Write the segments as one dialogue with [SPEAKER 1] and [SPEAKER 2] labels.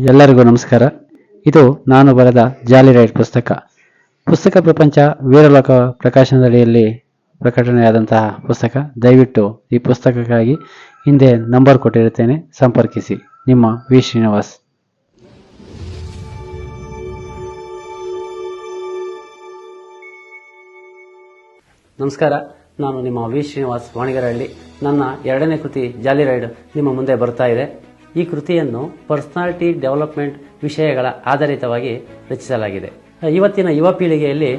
[SPEAKER 1] ಎಲ್ಲರಿಗೂ ನಮಸ್ಕಾರ. ಇದು ನಾನು ಬರೆದ ಜಾಲಿ ರೈಡ್ ಪುಸ್ತಕ. ಪುಸ್ತಕ ಪ್ರಪಂಚ ವೀರಲೋಕ ಪ್ರಕಾಶನದಡಿಯಲ್ಲಿ ಪ್ರಕಟಣೆಯಾದಂತಹ ಪುಸ್ತಕ. ದಯವಿಟ್ಟು ಈ ಪುಸ್ತಕಕ್ಕಾಗಿ ಹಿಂದೆ ನಂಬರ್ ಕೊಟ್ಟಿರುತ್ತೇನೆ. ಸಂಪರ್ಕಿಸಿ. ನಿಮ್ಮ ವಿ. ಶ್ರೀನಿವಾಸ್. ನಮಸ್ಕಾರ. ನಾನು ನಿಮ್ಮ ವಿ. ಶ್ರೀನಿವಾಸ್ ವಾಣಿಗರಹಳ್ಳಿ. ನನ್ನ ಎರಡನೇ ಕೃತಿ ಜಾಲಿ ರೈಡ್ ನಿಮ್ಮ ಮುಂದೆ ಬರ್ತಾ ಇದೆ. ಈ ಕೃತಿಯನ್ನು ಪರ್ಸನಾಲಿಟಿ ಡೆವಲಪ್ಮೆಂಟ್ ವಿಷಯಗಳ ಆಧಾರಿತವಾಗಿ ರಚಿಸಲಾಗಿದೆ. ಇವತ್ತಿನ ಯುವ ಪೀಳಿಗೆಯಲ್ಲಿ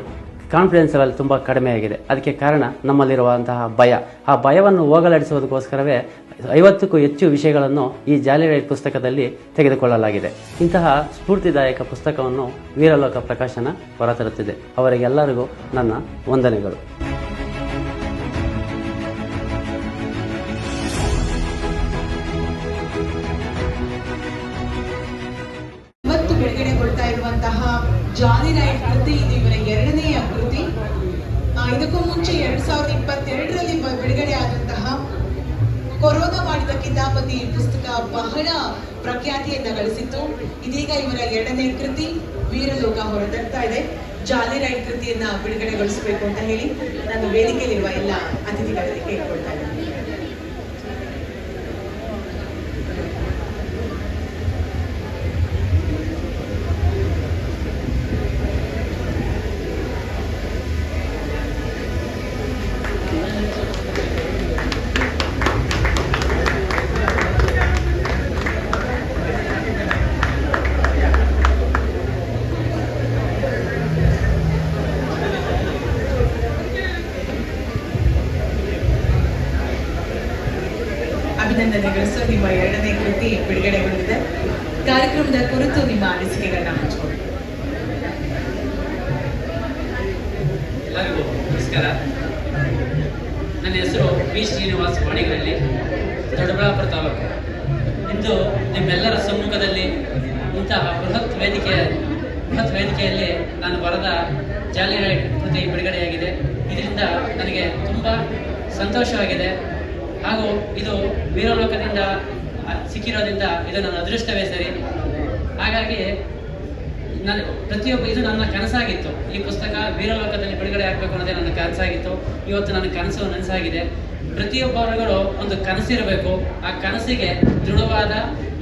[SPEAKER 1] ಕಾನ್ಫಿಡೆನ್ಸ್ ಲೆವೆಲ್ ತುಂಬ ಕಡಿಮೆಯಾಗಿದೆ. ಅದಕ್ಕೆ ಕಾರಣ ನಮ್ಮಲ್ಲಿರುವಂತಹ ಭಯ. ಆ ಭಯವನ್ನು ಹೋಗಲಾಡಿಸುವುದಕ್ಕೋಸ್ಕರವೇ ಐವತ್ತಕ್ಕೂ ಹೆಚ್ಚು ವಿಷಯಗಳನ್ನು ಈ ಜಾಲಿ ರೈಡ್ ಪುಸ್ತಕದಲ್ಲಿ ತೆಗೆದುಕೊಳ್ಳಲಾಗಿದೆ. ಇಂತಹ ಸ್ಫೂರ್ತಿದಾಯಕ ಪುಸ್ತಕವನ್ನು ವೀರಲೋಕ ಪ್ರಕಾಶನ ಹೊರತರುತ್ತಿದೆ. ಅವರಿಗೆಲ್ಲರಿಗೂ ನನ್ನ ವಂದನೆಗಳು.
[SPEAKER 2] ಬಿಡುಗಡೆಗೊಳ್ತಾ ಇರುವಂತಹ ಜಾಲಿ ರೈಡ್ ಕೃತಿ ಇದು ಇವರ ಎರಡನೆಯ ಕೃತಿ. ಇದಕ್ಕೂ ಮುಂಚೆ ಎರಡ್ ಸಾವಿರದ ಇಪ್ಪತ್ತೆರಡರಲ್ಲಿ ಬಿಡುಗಡೆ ಆದಂತಹ ಕೊರೋನಾ ಮಾಡಿದ ಕಿತಾಪತಿ ಪುಸ್ತಕ ಬಹಳ ಪ್ರಖ್ಯಾತಿಯನ್ನ ಗಳಿಸಿತ್ತು. ಇದೀಗ ಇವರ ಎರಡನೇ ಕೃತಿ ವೀರಲೋಕ ಹೊರತರ್ತಾ ಇದೆ. ಜಾಲಿ ರೈಡ್ ಕೃತಿಯನ್ನ ಬಿಡುಗಡೆಗೊಳಿಸಬೇಕು ಅಂತ ಹೇಳಿ ನಾನು ವೇದಿಕೆಯಲ್ಲಿರುವ ಎಲ್ಲ ಅತಿಥಿಗಳಲ್ಲಿ ಕೇಳ್ಕೊಳ್ತಾ ಇದ್ದೇನೆ. ಅಭಿನಂದನೆಗಳು. ಸೊ ನಿಮ್ಮ ಎರಡನೇ ಕೃತಿ ಬಿಡುಗಡೆಗೊಂಡಿದೆ. ಕಾರ್ಯಕ್ರಮದ ಕುರಿತು ನಿಮ್ಮ ಅನಿಸಿಕೆಗಳನ್ನ
[SPEAKER 3] ಎಲ್ಲರಿಗೂ ನಮಸ್ಕಾರ. ನನ್ನ ಹೆಸರು ಬಿ ಶ್ರೀನಿವಾಸ್ ವಾಣಿಗಳಲ್ಲಿ ದೊಡ್ಡಬಳ್ಳಾಪುರ ತಾಲೂಕು. ಇಂದು ನಿಮ್ಮೆಲ್ಲರ ಸಮ್ಮುಖದಲ್ಲಿ ಇಂತಹ ಬೃಹತ್ ವೇದಿಕೆಯ, ಬೃಹತ್ ವೇದಿಕೆಯಲ್ಲಿ ನಾನು ಬರೆದ ಜಾಲಿ ರೈಡ್ ಕೃತಿ ಬಿಡುಗಡೆಯಾಗಿದೆ. ಇದರಿಂದ ನನಗೆ ತುಂಬ ಸಂತೋಷವಾಗಿದೆ. ಹಾಗೂ ಇದು ವೀರಲೋಕದಿಂದ ಸಿಕ್ಕಿರೋದ್ರಿಂದ ಇದು ನನ್ನ ಅದೃಷ್ಟವೇ ಸರಿ. ಹಾಗಾಗಿ ನಾನು ಪ್ರತಿಯೊಬ್ಬ, ಇದು ನನ್ನ ಕನಸಾಗಿತ್ತು. ಈ ಪುಸ್ತಕ ವೀರಲೋಕದಲ್ಲಿ ಬಿಡುಗಡೆ ಆಗಬೇಕು ಅನ್ನೋದೇ ನನ್ನ ಕನಸಾಗಿತ್ತು. ಇವತ್ತು ನನ್ನ ಕನಸು ನನಸಾಗಿದೆ. ಪ್ರತಿಯೊಬ್ಬರುಗಳು ಒಂದು ಕನಸಿರಬೇಕು ಆ ಕನಸಿಗೆ ದೃಢವಾದ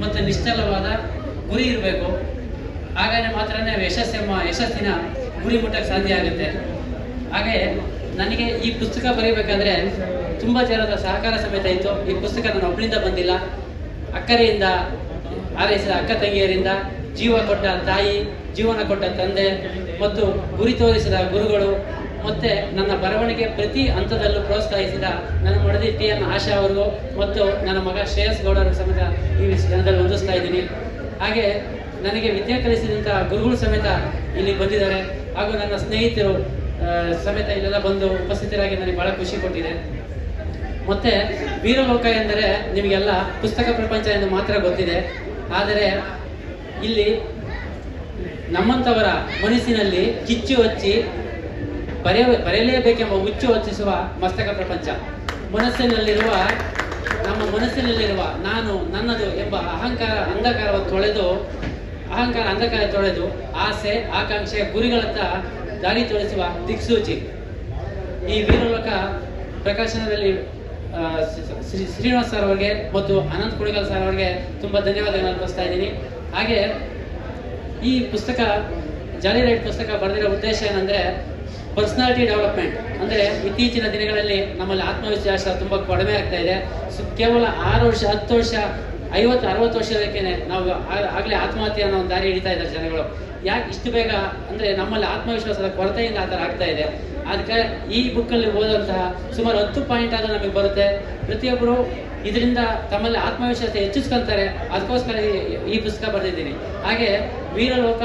[SPEAKER 3] ಮತ್ತು ನಿಶ್ಚಲವಾದ ಗುರಿ ಇರಬೇಕು. ಹಾಗಾಗಿ ಮಾತ್ರನೇ ಯಶಸ್ಸೆಂಬ ಯಶಸ್ಸಿನ ಗುರಿ ಮುಟ್ಟಕ್ಕೆ ಸಾಧ್ಯ ಆಗುತ್ತೆ. ಹಾಗೆ ನನಗೆ ಈ ಪುಸ್ತಕ ಬರೀಬೇಕಂದ್ರೆ ತುಂಬ ಜನರ ಸಹಕಾರ ಸಮೇತ ಇತ್ತು. ಈ ಪುಸ್ತಕ ನಾನು ಒಬ್ಬರಿಂದ ಬಂದಿಲ್ಲ. ಅಕ್ಕರೆಯಿಂದ ಆರೈಸಿದ ಅಕ್ಕ ತಂಗಿಯರಿಂದ, ಜೀವ ಕೊಟ್ಟ ತಾಯಿ, ಜೀವನ ಕೊಟ್ಟ ತಂದೆ, ಮತ್ತು ಗುರಿ ತೋರಿಸಿದ ಗುರುಗಳು, ಮತ್ತೆ ನನ್ನ ಬರವಣಿಗೆ ಪ್ರತಿ ಹಂತದಲ್ಲೂ ಪ್ರೋತ್ಸಾಹಿಸಿದ ನನ್ನ ಮಡದಿ ಟಿ ಎನ್ ಆಶಾ ಅವರಿಗೂ, ಮತ್ತು ನನ್ನ ಮಗ ಶ್ರೇಯಸ್ ಗೌಡರ ಸಮೇತ ಈ ಜನದಲ್ಲಿ ಹೊಂದಿಸ್ತಾ ಇದ್ದೀನಿ. ಹಾಗೆ ನನಗೆ ವಿದ್ಯೆ ಕಲಿಸಿದಂಥ ಗುರುಗಳು ಸಮೇತ ಇಲ್ಲಿ ಬಂದಿದ್ದಾರೆ. ಹಾಗೂ ನನ್ನ ಸ್ನೇಹಿತರು ಸಮೇತ ಇಲ್ಲೆಲ್ಲ ಬಂದು ಉಪಸ್ಥಿತರಾಗಿ ನನಗೆ ಬಹಳ ಖುಷಿ ಕೊಟ್ಟಿದೆ. ಮತ್ತೆ ವೀರಲೋಕ ಎಂದರೆ ನಿಮಗೆಲ್ಲ ಪುಸ್ತಕ ಪ್ರಪಂಚ ಎಂದು ಮಾತ್ರ ಗೊತ್ತಿದೆ. ಆದರೆ ಇಲ್ಲಿ ನಮ್ಮಂಥವರ ಮನಸ್ಸಿನಲ್ಲಿ ಕಿಚ್ಚು ಹಚ್ಚಿ ಬರೆಯ, ಬರೆಯಲೇಬೇಕೆಂಬ ಹುಚ್ಚು ಹಚ್ಚಿಸುವ ಮಸ್ತಕ ಪ್ರಪಂಚ. ಮನಸ್ಸಿನಲ್ಲಿರುವ, ನಮ್ಮ ಮನಸ್ಸಿನಲ್ಲಿರುವ ನಾನು, ನನ್ನದು ಎಂಬ ಅಹಂಕಾರ, ಅಂಧಕಾರವನ್ನು ತೊಳೆದು, ಅಹಂಕಾರ, ಅಂಧಕಾರ ತೊಳೆದು, ಆಸೆ, ಆಕಾಂಕ್ಷೆ, ಗುರಿಗಳತ್ತ ದಾರಿ ತೋರಿಸುವ ದಿಕ್ಸೂಚಿ. ಈ ವೀರಲೋಕ ಪ್ರಕಾಶನದಲ್ಲಿ ಶ್ರೀ- ಶ್ರೀ, ಶ್ರೀನಿವಾಸ್ ಸರ್ ಅವರಿಗೆ ಮತ್ತು ಅನಂತ್ ಕುಣಿಗಲ್ ಸರ್ ಅವರಿಗೆ ತುಂಬ ಧನ್ಯವಾದಗಳನ್ನು ಅರ್ಪಿಸ್ತಾ ಇದ್ದೀನಿ. ಹಾಗೆ ಈ ಪುಸ್ತಕ, ಜಾಲಿ ರೈಟ್ ಪುಸ್ತಕ ಬರೆದಿರೋ ಉದ್ದೇಶ ಏನಂದ್ರೆ ಪರ್ಸನಾಲಿಟಿ ಡೆವಲಪ್ಮೆಂಟ್ ಅಂದ್ರೆ ಇತ್ತೀಚಿನ ದಿನಗಳಲ್ಲಿ ನಮ್ಮಲ್ಲಿ ಆತ್ಮವಿಶ್ವಾಸ ತುಂಬ ಕಡಿಮೆ ಆಗ್ತಾ ಇದೆ. ಕೇವಲ ಆರು ವರ್ಷ, ಹತ್ತು ವರ್ಷ ಐವತ್ತು, ಅರವತ್ತು ವರ್ಷದಕ್ಕೇನೆ ನಾವು ಆಗಲೇ ಆತ್ಮಹತ್ಯೆ ಅನ್ನೋ ದಾರಿ ಹಿಡಿತಾ ಇದ್ದಾರೆ ಜನಗಳು. ಯಾಕೆ ಇಷ್ಟು ಬೇಗ, ಅಂದರೆ ನಮ್ಮಲ್ಲಿ ಆತ್ಮವಿಶ್ವಾಸದ ಕೊರತೆಯಿಂದ ಆ ಥರ ಆಗ್ತಾ ಇದೆ. ಅದಕ್ಕೆ ಈ ಬುಕ್ಕಲ್ಲಿ ಓದುವಂತಹ ಸುಮಾರು ಹತ್ತು ಪಾಯಿಂಟ್ ಆದರೂ ನಮಗೆ ಬರುತ್ತೆ. ಪ್ರತಿಯೊಬ್ಬರು ಇದರಿಂದ ತಮ್ಮಲ್ಲಿ ಆತ್ಮವಿಶ್ವಾಸ ಹೆಚ್ಚಿಸ್ಕೊಂತಾರೆ. ಅದಕ್ಕೋಸ್ಕರ ಈ- ಪುಸ್ತಕ ಬರೆದಿದ್ದೀನಿ. ಹಾಗೆ ವೀರಲೋಕ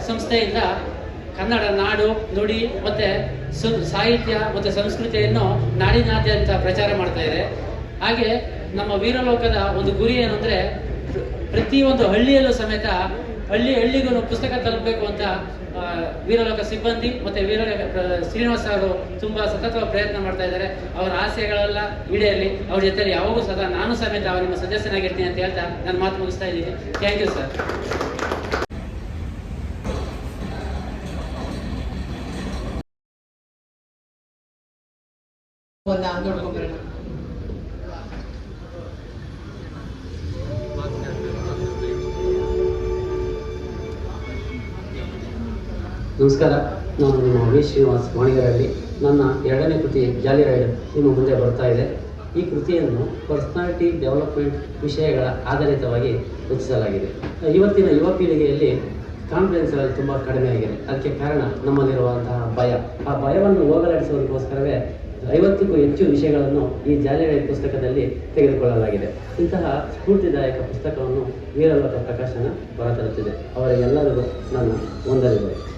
[SPEAKER 3] ಸಂಸ್ಥೆಯಿಂದ ಕನ್ನಡ ನಾಡು ನುಡಿ ಮತ್ತು ಸಾಹಿತ್ಯ ಮತ್ತು ಸಂಸ್ಕೃತಿಯನ್ನು ನಾಡಿನಾದ್ಯಂತ ಪ್ರಚಾರ ಮಾಡ್ತಾ ಇದೆ. ಹಾಗೆ ನಮ್ಮ ವೀರಲೋಕದ ಒಂದು ಗುರಿ ಏನಂದ್ರೆ ಪ್ರ- ಪ್ರತಿಯೊಂದು ಹಳ್ಳಿಯಲ್ಲೂ ಸಮೇತ
[SPEAKER 4] ಹಳ್ಳಿ ಹಳ್ಳಿಗೂ ಪುಸ್ತಕ ತಲುಪಬೇಕು ಅಂತ ವೀರಲೋಕ ಸಿಬ್ಬಂದಿ ಮತ್ತೆ ವೀರಲೋಕ ಶ್ರೀನಿವಾಸ ಅವರು ತುಂಬಾ ಸತತ ಪ್ರಯತ್ನ ಮಾಡ್ತಾ ಇದ್ದಾರೆ. ಅವರ ಆಸೆಗಳೆಲ್ಲ ಈಡೇರಲಿ. ಅವ್ರ ಜೊತೆ ಯಾವಾಗೂ ಸದಾ ನಾನು ಸಮೇತ ಅವ್ರ ನಿಮ್ಮ ಸದಸ್ಯನಾಗಿರ್ತೀನಿ ಅಂತ ಹೇಳ್ತಾ ನಾನು ಮಾತು ಮುಗಿಸ್ತಾ ಇದ್ದೀನಿ. ಥ್ಯಾಂಕ್ ಯು ಸರ್
[SPEAKER 2] ಒಂದ
[SPEAKER 3] ನಮಸ್ಕಾರ. ನಾನು ನಿಮ್ಮ ವಿ. ಶ್ರೀನಿವಾಸ್ ಮಾಣಿಗರಲ್ಲಿ ನನ್ನ ಎರಡನೇ ಕೃತಿ ಜಾಲಿ ರೈಡ್ ನಿಮ್ಮ ಮುಂದೆ ಬರ್ತಾ ಇದೆ. ಈ ಕೃತಿಯನ್ನು ಪರ್ಸ್ನಾಲಿಟಿ ಡೆವಲಪ್ಮೆಂಟ್ ವಿಷಯಗಳ ಆಧಾರಿತವಾಗಿ ರಚಿಸಲಾಗಿದೆ. ಇವತ್ತಿನ ಯುವ ಪೀಳಿಗೆಯಲ್ಲಿ ಕಾನ್ಫಿಡೆನ್ಸ್ ಲೆವೆಲ್ ತುಂಬ ಕಡಿಮೆ ಆಗಿದೆ. ಅದಕ್ಕೆ ಕಾರಣ ನಮ್ಮಲ್ಲಿರುವಂತಹ ಭಯ. ಆ ಭಯವನ್ನು ಹೋಗಲಾಡಿಸುವುದಕ್ಕೋಸ್ಕರವೇ ಐವತ್ತಕ್ಕೂ ಹೆಚ್ಚು ವಿಷಯಗಳನ್ನು ಈ ಜಾಲಿಗಳ ಪುಸ್ತಕದಲ್ಲಿ ತೆಗೆದುಕೊಳ್ಳಲಾಗಿದೆ. ಇಂತಹ ಸ್ಫೂರ್ತಿದಾಯಕ ಪುಸ್ತಕವನ್ನು ವೀರಲೋಕ ಪ್ರಕಾಶನ ಹೊರತರುತ್ತಿದೆ. ಅವರಿಗೆಲ್ಲರಿಗೂ ನಾನು ವಂದನೆಗಳು.